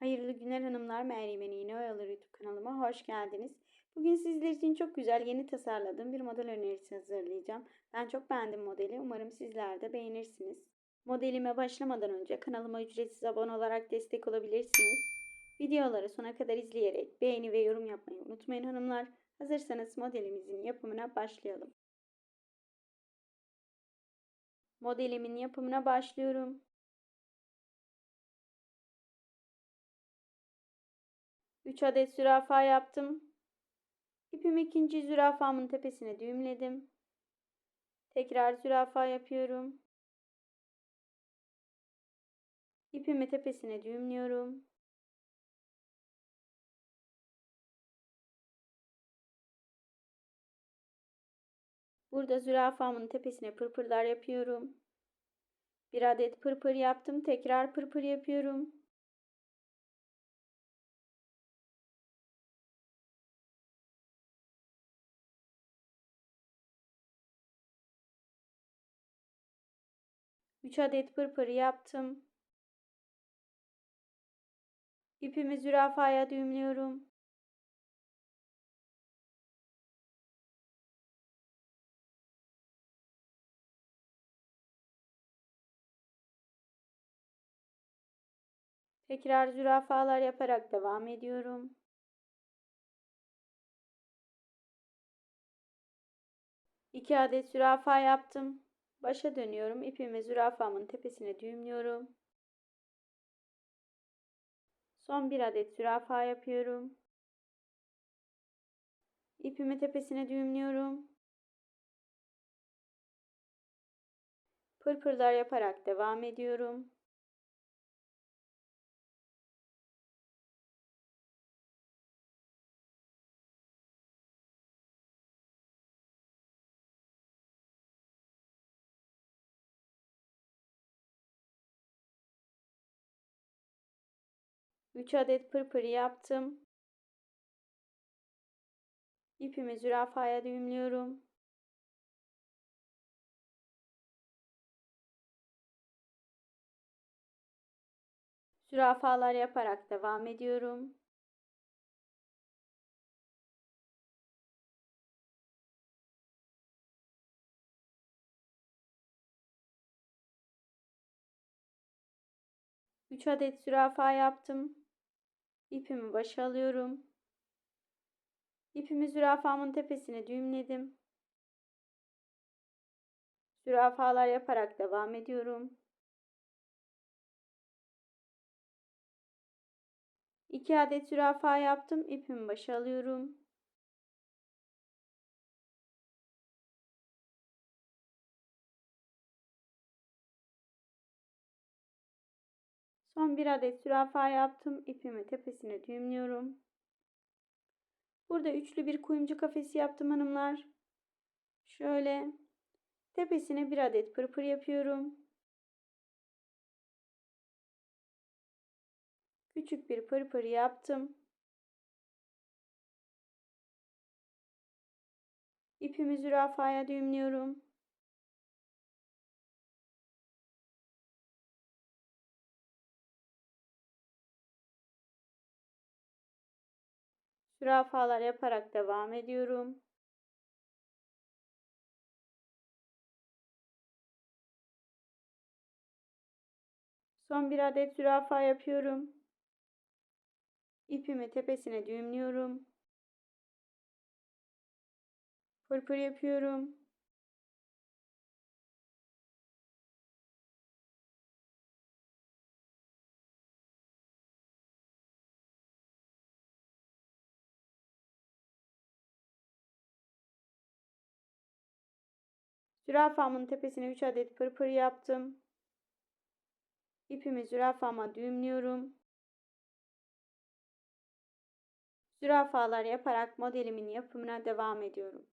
Hayırlı günler hanımlar. Meryem'in İğne Oyaları YouTube kanalıma hoş geldiniz. Bugün sizler için çok güzel yeni tasarladığım bir model önerisi hazırlayacağım. Ben çok beğendim modeli. Umarım sizler de beğenirsiniz. Modelime başlamadan önce kanalıma ücretsiz abone olarak destek olabilirsiniz. Videoları sona kadar izleyerek beğeni ve yorum yapmayı unutmayın hanımlar. Hazırsanız modelimizin yapımına başlayalım. Modelimin yapımına başlıyorum. 3 adet zürafa yaptım. İpimi ikinci zürafamın tepesine düğümledim. Tekrar zürafa yapıyorum. İpimi tepesine düğümlüyorum. Burada zürafamın tepesine pırpırlar yapıyorum. Bir adet pırpır yaptım. Tekrar pırpır yapıyorum. Üç adet pırpır yaptım. İpimi zürafaya düğümlüyorum. Tekrar zürafalar yaparak devam ediyorum. İki adet zürafa yaptım. Başa dönüyorum. İpimi zürafamın tepesine düğümlüyorum. Son bir adet zürafa yapıyorum. İpimi tepesine düğümlüyorum. Pırpırlar yaparak devam ediyorum. Üç adet pırpır yaptım. İpimi zürafaya düğümlüyorum. Zürafalar yaparak devam ediyorum. Üç adet zürafa yaptım. İpimi başa alıyorum. İpimi zürafamın tepesine düğümledim. Zürafalar yaparak devam ediyorum. İki adet zürafa yaptım. İpimi başa alıyorum. Son bir adet zürafa yaptım. İpimi tepesine düğümlüyorum. Burada üçlü bir kuyumcu kafesi yaptım hanımlar. Şöyle tepesine bir adet pırpır yapıyorum. Küçük bir pırpır yaptım. İpimi zürafaya düğümlüyorum. Zürafalar yaparak devam ediyorum. Son bir adet zürafa yapıyorum. İpimi tepesine düğümlüyorum. Pırpır yapıyorum. Zürafamın tepesine 3 adet pırpır yaptım. İpimi zürafama düğümlüyorum. Zürafalar yaparak modelimin yapımına devam ediyorum.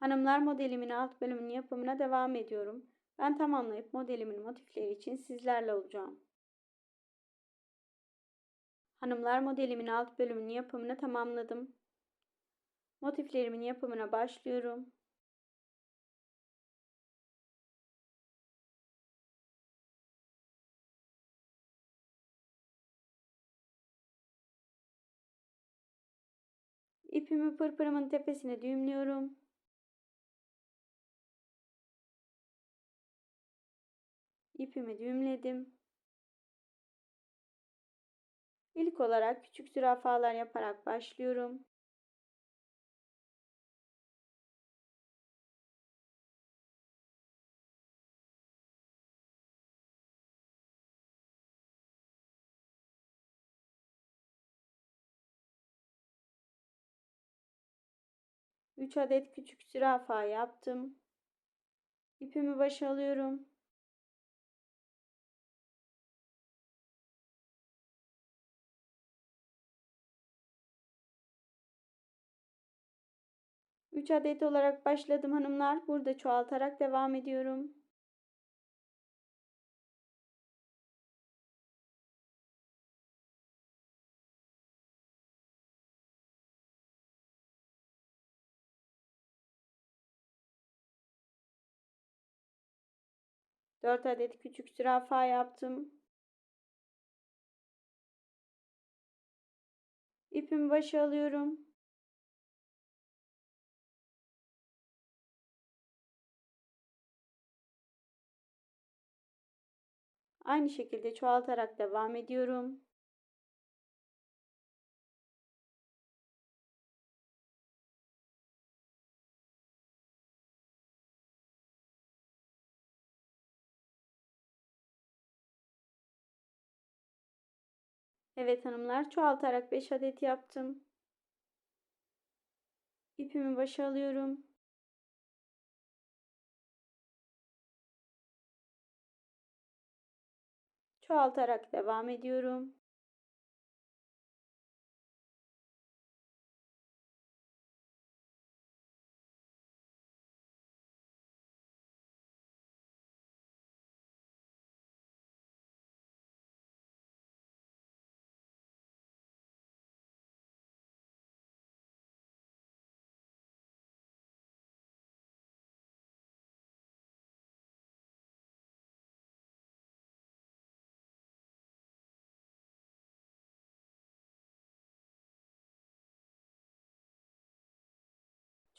Hanımlar modelimin alt bölümünün yapımına devam ediyorum. Ben tamamlayıp modelimin motifleri için sizlerle olacağım. Hanımlar modelimin alt bölümünün yapımını tamamladım. Motiflerimin yapımına başlıyorum. İpimi pırpırımın tepesine düğümlüyorum. İpimi düğümledim. İlk olarak küçük zürafalar yaparak başlıyorum. Üç adet küçük zürafa yaptım. İpimi başa alıyorum. Üç adet olarak başladım hanımlar. Burada çoğaltarak devam ediyorum. Dört adet küçük zürafa yaptım. İpimi başa alıyorum. Aynı şekilde çoğaltarak devam ediyorum. Evet hanımlar çoğaltarak 5 adet yaptım. İpimi başa alıyorum. Çoğaltarak devam ediyorum.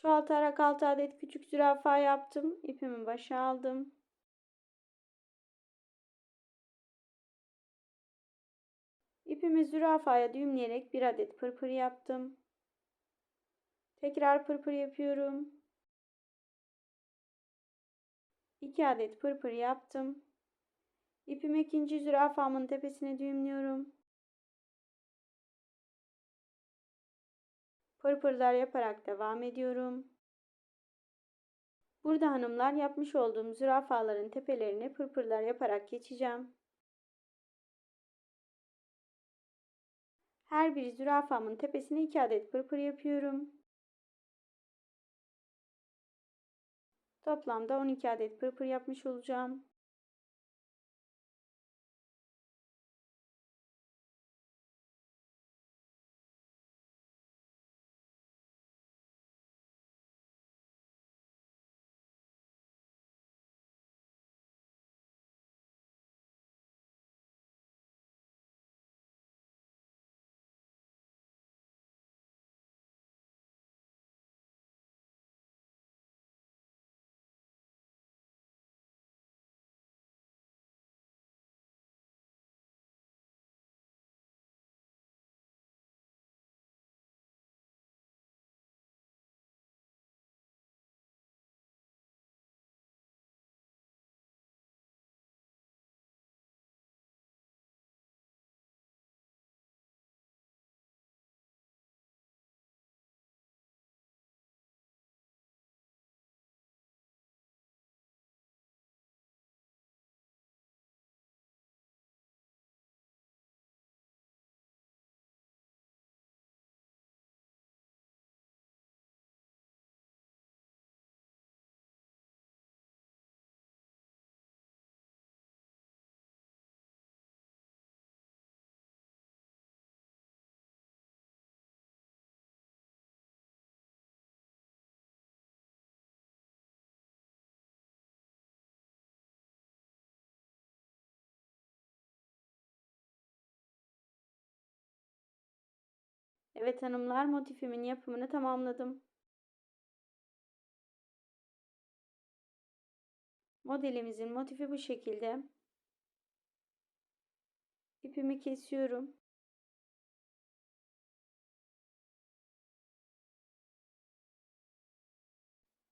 Çoğaltarak 6 adet küçük zürafa yaptım. İpimi başa aldım. İpimi zürafaya düğümleyerek bir adet pırpır yaptım. Tekrar pırpır yapıyorum. 2 adet pırpır yaptım. İpimi ikinci zürafamın tepesine düğümlüyorum. Pırpırlar yaparak devam ediyorum. Burada hanımlar yapmış olduğum zürafaların tepelerine pırpırlar yaparak geçeceğim. Her bir zürafamın tepesine 2 adet pırpır yapıyorum. Toplamda 12 adet pırpır yapmış olacağım. Evet hanımlar motifimin yapımını tamamladım. Modelimizin motifi bu şekilde. İpimi kesiyorum.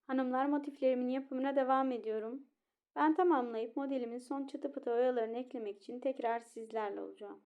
Hanımlar motiflerimin yapımına devam ediyorum. Ben tamamlayıp modelimin son çıtı pıtı oyalarını eklemek için tekrar sizlerle olacağım.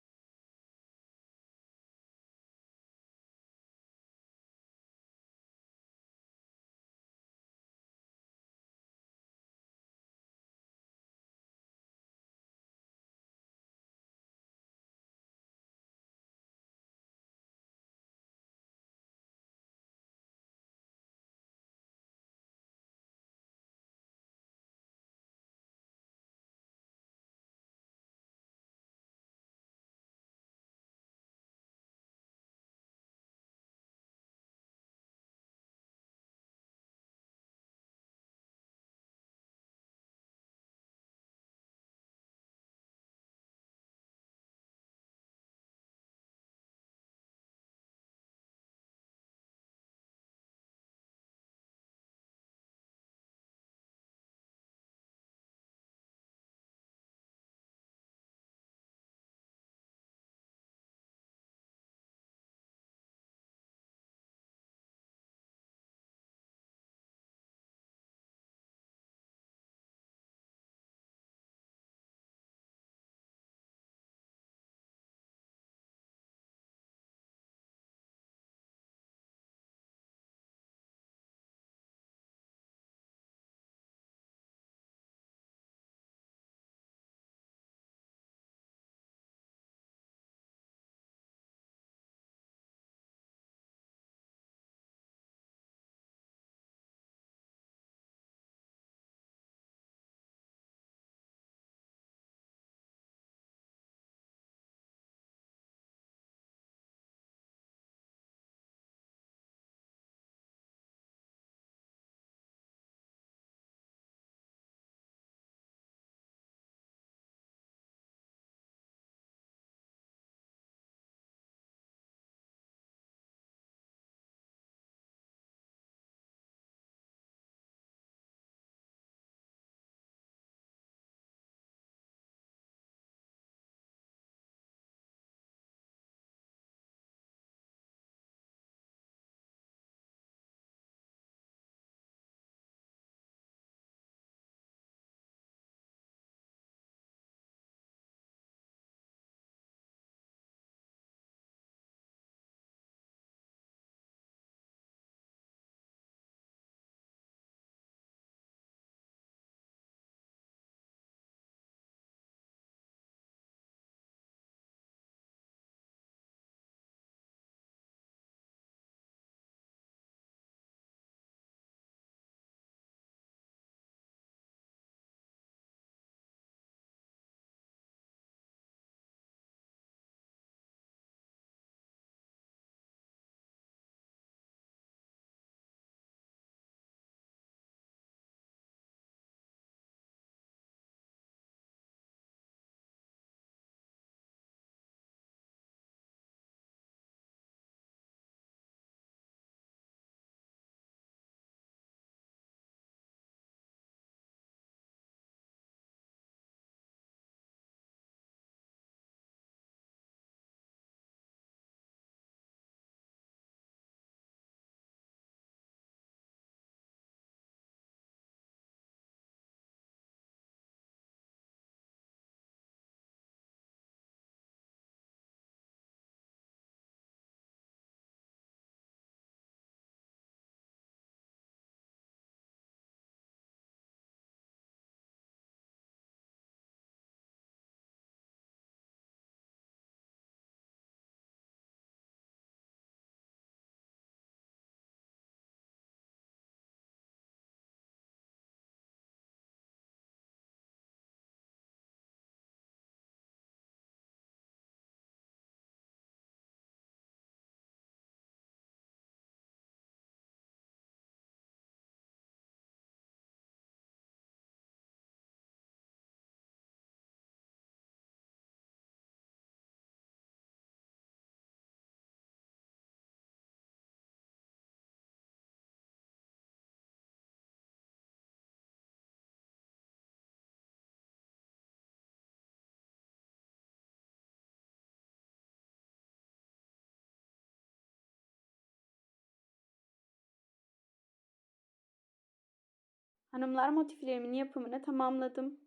Hanımlar motiflerimin yapımını tamamladım.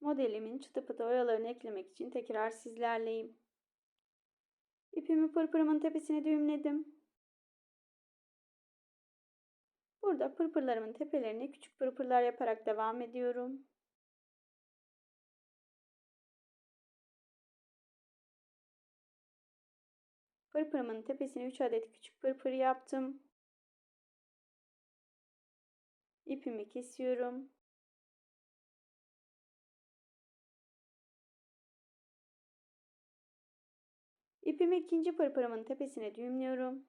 Modelimin çıtı pıtı oyalarını eklemek için tekrar sizlerleyim. İpimi pırpırımın tepesine düğümledim. Burada pırpırlarımın tepelerine küçük pırpırlar yaparak devam ediyorum. Pırpırımın tepesine 3 adet küçük pırpır yaptım. İpimi kesiyorum. İpimi ikinci pırpırımın tepesine düğümlüyorum.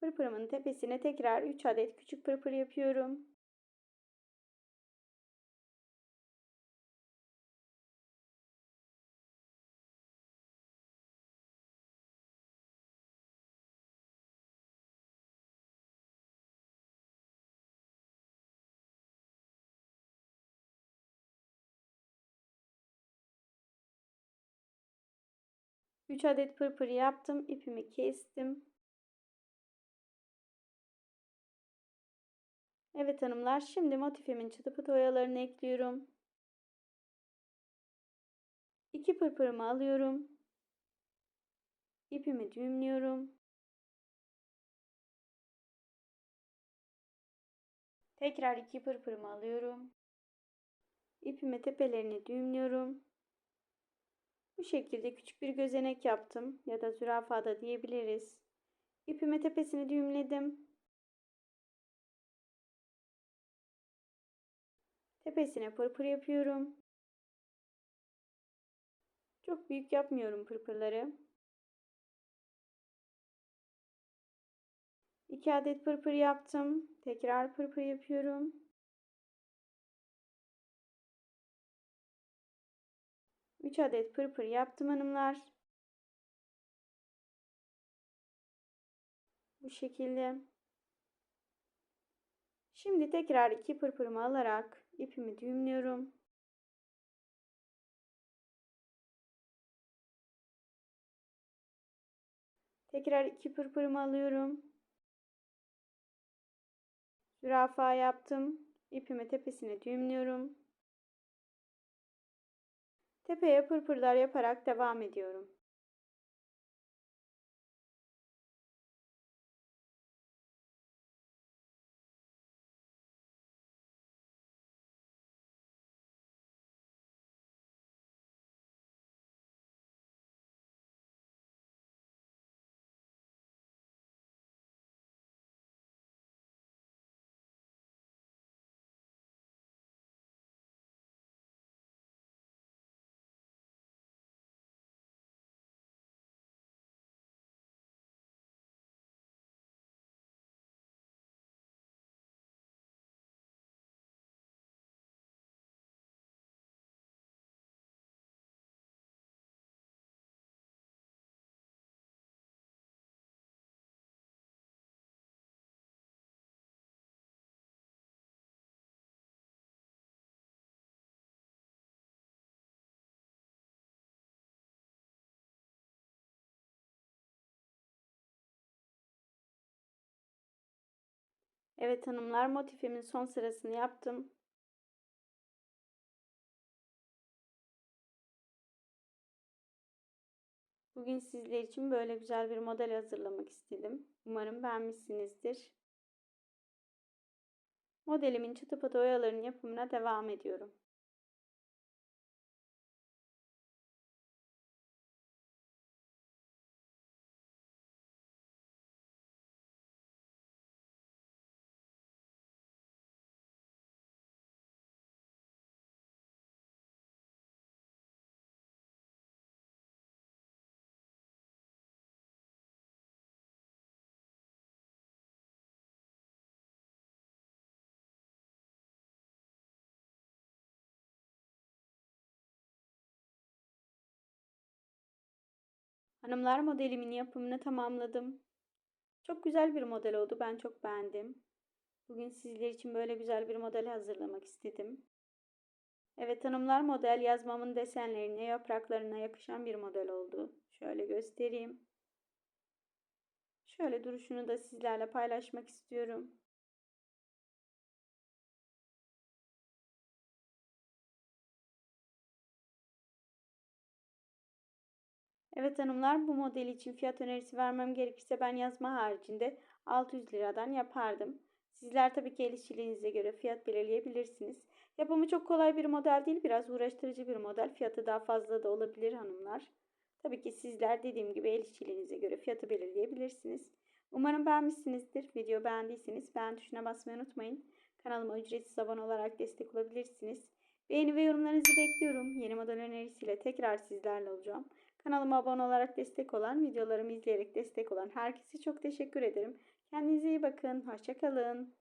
Pırpırımın tepesine tekrar 3 adet küçük pırpır yapıyorum. Üç adet pırpır yaptım. ipimi kestim. Evet hanımlar şimdi motifimin çıtı pıtı oyalarını ekliyorum. İki pırpırımı alıyorum. İpimi düğümlüyorum. Tekrar iki pırpırımı alıyorum. İpimi tepelerini düğümlüyorum. Bu şekilde küçük bir gözenek yaptım ya da zürafa da diyebiliriz. İpimi tepesini düğümledim. Tepesine pırpır yapıyorum. Çok büyük yapmıyorum pırpırları. 2 adet pırpır yaptım. Tekrar pırpır yapıyorum. Üç adet pırpır yaptım hanımlar. Bu şekilde. Şimdi tekrar iki pırpırımı alarak ipimi düğümlüyorum. Tekrar iki pırpırımı alıyorum. Zürafa yaptım. İpimi tepesine düğümlüyorum. Tepeye pırpırlar yaparak devam ediyorum. Evet hanımlar motifimin son sırasını yaptım. Bugün sizler için böyle güzel bir model hazırlamak istedim. Umarım beğenmişsinizdir. Modelimin çıtı pıtı oyalarının yapımına devam ediyorum. Hanımlar modelimin yapımını tamamladım. Çok güzel bir model oldu. Ben çok beğendim. Bugün sizler için böyle güzel bir model hazırlamak istedim. Evet hanımlar model yazmamın desenlerine, yapraklarına yakışan bir model oldu. Şöyle göstereyim. Şöyle duruşunu da sizlerle paylaşmak istiyorum. Evet hanımlar bu model için fiyat önerisi vermem gerekirse ben yazma haricinde 600 liradan yapardım. Sizler tabii ki el işçiliğinize göre fiyat belirleyebilirsiniz. Yapımı çok kolay bir model değil, biraz uğraştırıcı bir model. Fiyatı daha fazla da olabilir hanımlar. Tabii ki sizler dediğim gibi el işçiliğinize göre fiyatı belirleyebilirsiniz. Umarım beğenmişsinizdir. Video beğendiyseniz beğen tuşuna basmayı unutmayın. Kanalıma ücretsiz abone olarak destek olabilirsiniz. Beğeni ve yorumlarınızı bekliyorum. Yeni model önerisiyle tekrar sizlerle olacağım. Kanalıma abone olarak destek olan, videolarımı izleyerek destek olan herkese çok teşekkür ederim. Kendinize iyi bakın. Hoşçakalın.